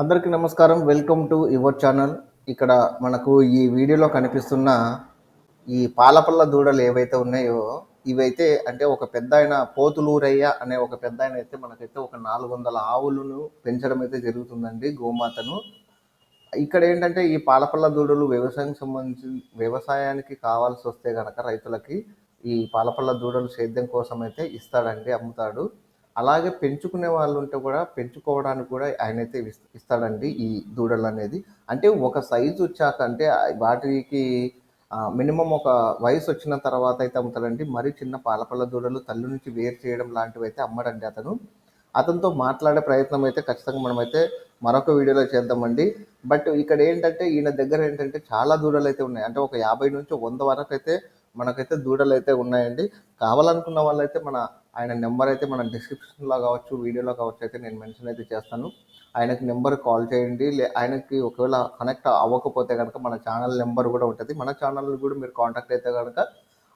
అందరికీ నమస్కారం. Welcome to your channel ఇక్కడ మనకు ఈ వీడియోలో కనిపిస్తున్న ఈ పాలపల్ల దూడలు ఏవైతే ఉన్నాయో ఇవైతే అంటే ఒక పెద్ద ఆయన పోతులూరయ్య అనే ఒక పెద్ద ఆయన అయితే మనకైతే ఒక నాలుగు వందల ఆవులను పెంచడం అయితే జరుగుతుందండి గోమాతను. ఇక్కడ ఏంటంటే ఈ పాలపల్ల దూడలు వ్యవసాయం సంబంధించి వ్యవసాయానికి కావాల్సి వస్తే కనుక రైతులకి ఈ పాలపల్ల దూడలు సేద్యం కోసం అయితే ఇస్తాడండి అమ్ముతాడు. అలాగే పెంచుకునే వాళ్ళు ఉంటే కూడా పెంచుకోవడానికి కూడా ఆయన అయితే ఇస్తాడండి ఈ దూడలు అనేది. అంటే ఒక సైజు వచ్చాక అంటే వాటికి మినిమం ఒక వయసు వచ్చిన తర్వాత అయితే అమ్ముతాడండి. మరి చిన్న పాలపల్ల దూడలు తల్లి నుంచి వేరు చేయడం లాంటివి అయితే అమ్మడండి అతను. అతనితో మాట్లాడే ప్రయత్నం అయితే ఖచ్చితంగా మనమైతే మరొక వీడియోలో చేద్దామండి. బట్ ఇక్కడ ఏంటంటే ఈయన దగ్గర ఏంటంటే చాలా దూడలు అయితే ఉన్నాయి. అంటే ఒక యాభై నుంచి వంద వరకు అయితే మనకైతే దూడలు అయితే ఉన్నాయండి. కావాలనుకున్న వాళ్ళైతే మన ఆయన నెంబర్ అయితే మన డిస్క్రిప్షన్లో కావచ్చు వీడియోలో కావచ్చు అయితే నేను మెన్షన్ అయితే చేస్తాను. ఆయనకి నెంబర్ కాల్ చేయండి. లే ఆయనకి ఒకవేళ కనెక్ట్ అవ్వకపోతే కనుక మన ఛానల్ నెంబర్ కూడా ఉంటుంది. మన ఛానల్ కూడా మీరు కాంటాక్ట్ అయితే కనుక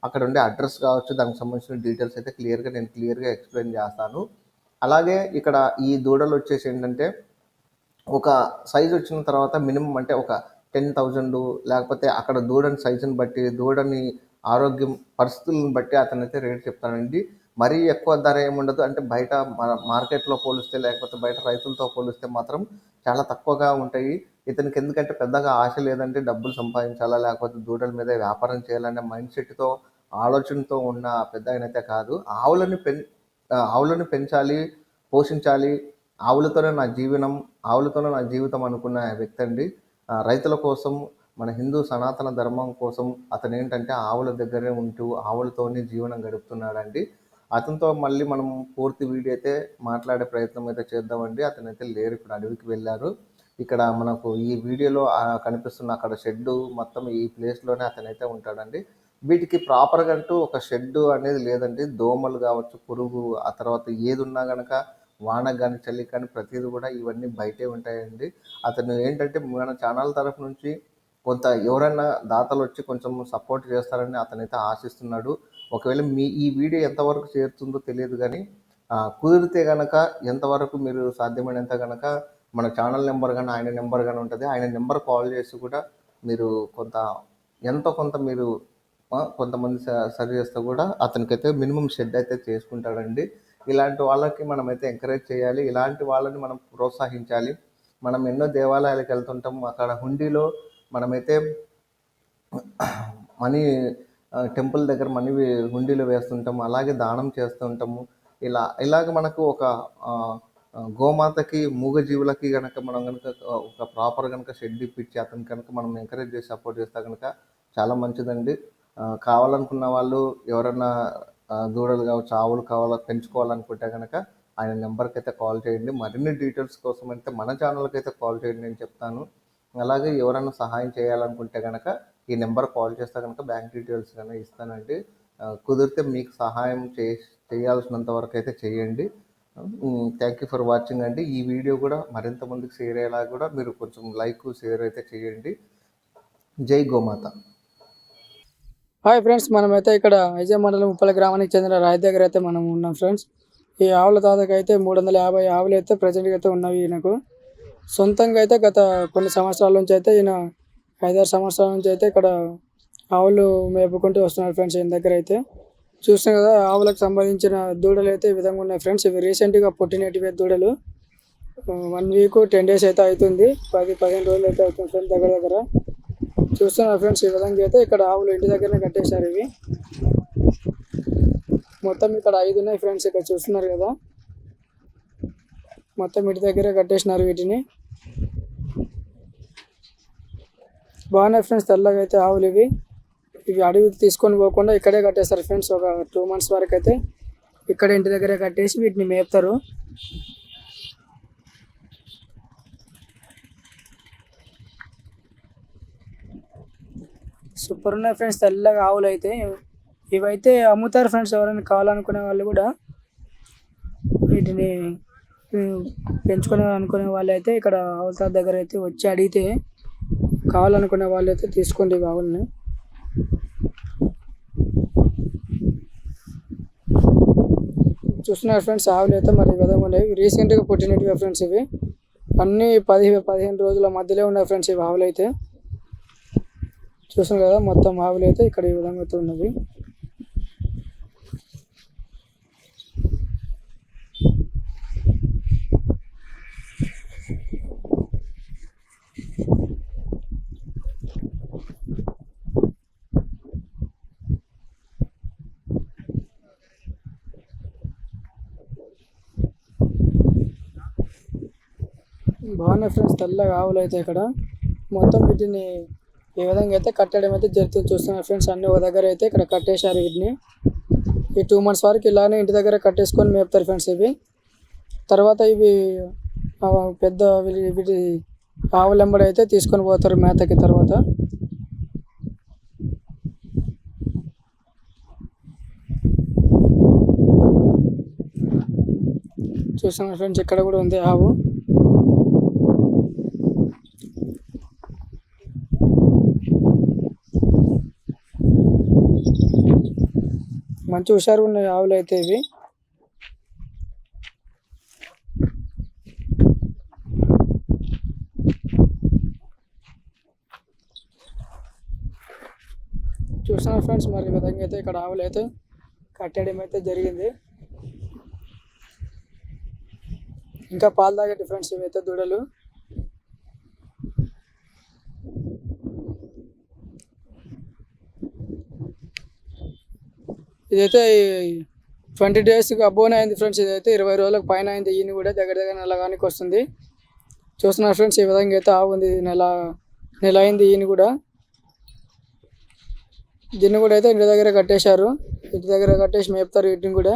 అక్కడ ఉండే అడ్రస్ కావచ్చు దానికి సంబంధించిన డీటెయిల్స్ అయితే క్లియర్గా నేను క్లియర్గా ఎక్స్ప్లెయిన్ చేస్తాను. అలాగే ఇక్కడ ఈ దూడలు వచ్చేసి ఏంటంటే ఒక సైజ్ వచ్చిన తర్వాత మినిమం అంటే ఒక టెన్ థౌజండ్ లేకపోతే అక్కడ దూడని సైజుని బట్టి దూడని ఆరోగ్యం పరిస్థితులను బట్టి అతనైతే రేట్ చెప్తానండి మరీ ఎక్కువ ధర ఏముండదు అంటే బయట మన మార్కెట్లో పోలిస్తే లేకపోతే బయట రైతులతో పోలిస్తే మాత్రం చాలా తక్కువగా ఉంటాయి. ఇతనికి ఎందుకంటే పెద్దగా ఆశ లేదంటే డబ్బులు సంపాదించాలా లేకపోతే దూడల మీద వ్యాపారం చేయాలనే మైండ్ సెట్తో ఆలోచనతో ఉన్న పెద్ద ఆయనైతే కాదు. ఆవులని పెం ఆవులను పెంచాలి పోషించాలి. ఆవులతోనే నా జీవనం ఆవులతోనే నా జీవితం అనుకున్న వ్యక్తి అండి. రైతుల కోసం మన హిందూ సనాతన ధర్మం కోసం అతను ఏంటంటే ఆవుల దగ్గరే ఉంటూ ఆవులతోనే జీవనం గడుపుతున్నాడండి. అతనితో మళ్ళీ మనం పూర్తి వీడియో అయితే మాట్లాడే ప్రయత్నం అయితే చేద్దామండి. అతను అయితే లేరు ఇప్పుడు అడవికి వెళ్ళారు. ఇక్కడ మనకు ఈ వీడియోలో కనిపిస్తున్న అక్కడ షెడ్ మొత్తం ఈ ప్లేస్లోనే అతనైతే ఉంటాడండి. వీటికి ప్రాపర్గా అంటూ ఒక షెడ్ అనేది లేదండి. దోమలు కావచ్చు పురుగు ఆ తర్వాత ఏది ఉన్నా కనుక వాన కానీ చలి కానీ ప్రతిదీ కూడా ఇవన్నీ బయటే ఉంటాయండి. అతను ఏంటంటే మన ఛానల్ తరఫు నుంచి కొంత ఎవరైనా దాతలు వచ్చి కొంచెం సపోర్ట్ చేస్తారని అతనైతే ఆశిస్తున్నాడు. ఒకవేళ మీ ఈ వీడియో ఎంతవరకు చేరుతుందో తెలియదు కానీ కుదిరితే కనుక ఎంతవరకు మీరు సాధ్యమైనంత కనుక మన ఛానల్ నెంబర్ కానీ ఆయన నెంబర్ కానీ ఉంటుంది. ఆయన నెంబర్ కాల్ చేసి కూడా మీరు కొంత ఎంతో కొంత మీరు కొంతమంది స- సరి చేస్తే కూడా అతనికైతే మినిమం షెడ్ అయితే చేసుకుంటాడండి. ఇలాంటి వాళ్ళకి మనమైతే ఎంకరేజ్ చేయాలి. ఇలాంటి వాళ్ళని మనం ప్రోత్సహించాలి. మనం ఎన్నో దేవాలయాలకు వెళ్తుంటాం. అక్కడ హుండీలో మనమైతే మనీ టెంపుల్ దగ్గర మనీ హుండీలో వేస్తుంటాము అలాగే దానం చేస్తుంటాము. ఇలా ఇలాగ మనకు ఒక గోమాతకి మూగజీవులకి కనుక మనం కనుక ఒక ప్రాపర్ కనుక షెడ్ ఇప్పించి అతను కనుక మనం ఎంకరేజ్ చేసి సపోర్ట్ చేస్తే కనుక చాలా మంచిదండి. కావాలనుకున్న వాళ్ళు ఎవరైనా దూడలు కావచ్చు ఆవులు కావాలా పెంచుకోవాలనుకుంటే కనుక ఆయన నెంబర్కి అయితే కాల్ చేయండి. మరిన్ని డీటెయిల్స్ కోసం అయితే మన ఛానల్కి అయితే కాల్ చేయండి నేను చెప్తాను. అలాగే ఎవరైనా సహాయం చేయాలనుకుంటే కనుక ఈ నెంబర్ కాల్ చేస్తే కనుక బ్యాంక్ డీటెయిల్స్ కానీ ఇస్తానండి. కుదిరితే మీకు సహాయం చే చేయాల్సినంత వరకు అయితే చేయండి. థ్యాంక్ యూ ఫర్ వాచింగ్ అండి. ఈ వీడియో కూడా మరింత మందికి షేర్ అయ్యేలా కూడా మీరు కొంచెం లైక్ షేర్ అయితే చేయండి. జై గోమాత. హాయ్ ఫ్రెండ్స్ మనమైతే ఇక్కడ విజయ మండలం ఉప్పల గ్రామానికి చెందిన రాయి దగ్గర అయితే మనం ఉన్నాం ఫ్రెండ్స్ ఈ ఆవుల తాతకైతే మూడు వందల యాభై ఆవులు అయితే ప్రజెంట్గా అయితే ఉన్నవి నాకు సొంతంగా అయితే గత కొన్ని సంవత్సరాల నుంచి అయితే ఈయన ఐదారు సంవత్సరాల నుంచి అయితే ఇక్కడ ఆవులు మేపుకుంటూ వస్తున్నారు ఫ్రెండ్స్ ఈయన దగ్గర అయితే చూసిన కదా ఆవులకు సంబంధించిన దూడలు అయితే ఈ విధంగా ఉన్నాయి ఫ్రెండ్స్. ఇవి రీసెంట్గా పుట్టినటివి దూడలు. వన్ వీక్ టెన్ డేస్ అయితే అవుతుంది. పది పదిహేను రోజులు అయితే అవుతుంది ఫ్రెండ్స్ దగ్గర దగ్గర. చూస్తున్నారు ఫ్రెండ్స్ ఈ విధంగా అయితే ఇక్కడ ఆవులు ఇంటి దగ్గరనే కట్టేశారు ఇవి. మొత్తం ఇక్కడ ఐదు ఉన్నాయి ఫ్రెండ్స్ ఇక్కడ చూస్తున్నారు కదా. మొత్తం ఇంటి దగ్గరే కట్టేసినారు వీటిని. బాగున్నాయి ఫ్రెండ్స్ తెల్లగా అయితే ఆవులు ఇవి. ఇవి అడవికి తీసుకొని పోకుండా ఇక్కడే కట్టేస్తారు ఫ్రెండ్స్ ఒక టూ మంత్స్ వరకు అయితే ఇక్కడ ఇంటి దగ్గరే కట్టేసి వీటిని మేపుతారు. సూపర్ ఉన్నాయి ఫ్రెండ్స్ తెల్లగా ఆవులు అయితే. ఇవైతే అమ్ముతారు ఫ్రెండ్స్ ఎవరైనా కావాలనుకునే వాళ్ళు కూడా. వీటిని పెంచుకునే అనుకునే వాళ్ళు అయితే ఇక్కడ ఆవుల దగ్గర అయితే వచ్చి అడిగితే కావాలనుకునే వాళ్ళు అయితే తీసుకోండి బాగున్నాయి ఆవులని చూస్తున్నారు ఫ్రెండ్స్ ఆవులు అయితే మరి ఈ విధంగా ఉన్నాయి. రీసెంట్గా పుట్టినట్టుగా ఫ్రెండ్స్ ఇవి. అన్నీ పది పదిహేను రోజుల మధ్యలో ఉన్నాయి ఫ్రెండ్స్ ఇవి ఆవులు అయితే చూసాం కదా మొత్తం ఆవులు అయితే ఇక్కడ ఈ విధంగా అయితే ఉన్నవి. బాగున్నాయి ఫ్రెండ్స్ తెల్లగా ఆవులు అయితే ఇక్కడ. మొత్తం వీటిని ఈ విధంగా అయితే కట్టడం అయితే జరుగుతుంది చూస్తున్నారు ఫ్రెండ్స్ అన్ని ఒక దగ్గర అయితే ఇక్కడ కట్టేశారు వీటిని. ఈ టూ మంత్స్ వరకు ఇలానే ఇంటి దగ్గర కట్టేసుకొని మేపుతారు ఫ్రెండ్స్ ఇవి. తర్వాత ఇవి పెద్ద వీటి- వీటి ఆవులెంబడి అయితే తీసుకొని పోతారు మేతకి తర్వాత. చూస్తున్నారు ఫ్రెండ్స్ ఇక్కడ కూడా ఉంది ఆవు. మంచి హుషారు ఉన్నాయి ఆవులు అయితే ఇవి. చూస్తున్నారు ఫ్రెండ్స్ మరి ఈ విధంగా అయితే ఇక్కడ ఆవులు అయితే కట్టడం అయితే జరిగింది. ఇంకా పాలు తాగేటి ఫ్రెండ్స్ ఇవైతే దూడలు. ఇదైతే ట్వంటీ డేస్కి అబ్బోనే అయింది ఫ్రెండ్స్ ఇదైతే ఇరవై రోజులకు పైన అయింది. ఈయన కూడా దగ్గర దగ్గర నెలగానికి వస్తుంది. చూస్తున్నారు ఫ్రెండ్స్ ఈ విధంగా అయితే ఆగుంది నెల నెల అయింది ఈయన కూడా. దీన్ని కూడా అయితే ఇంటి దగ్గర కట్టేశారు. ఇంటి దగ్గర కట్టేసి మేపుతారు వీటిని కూడా.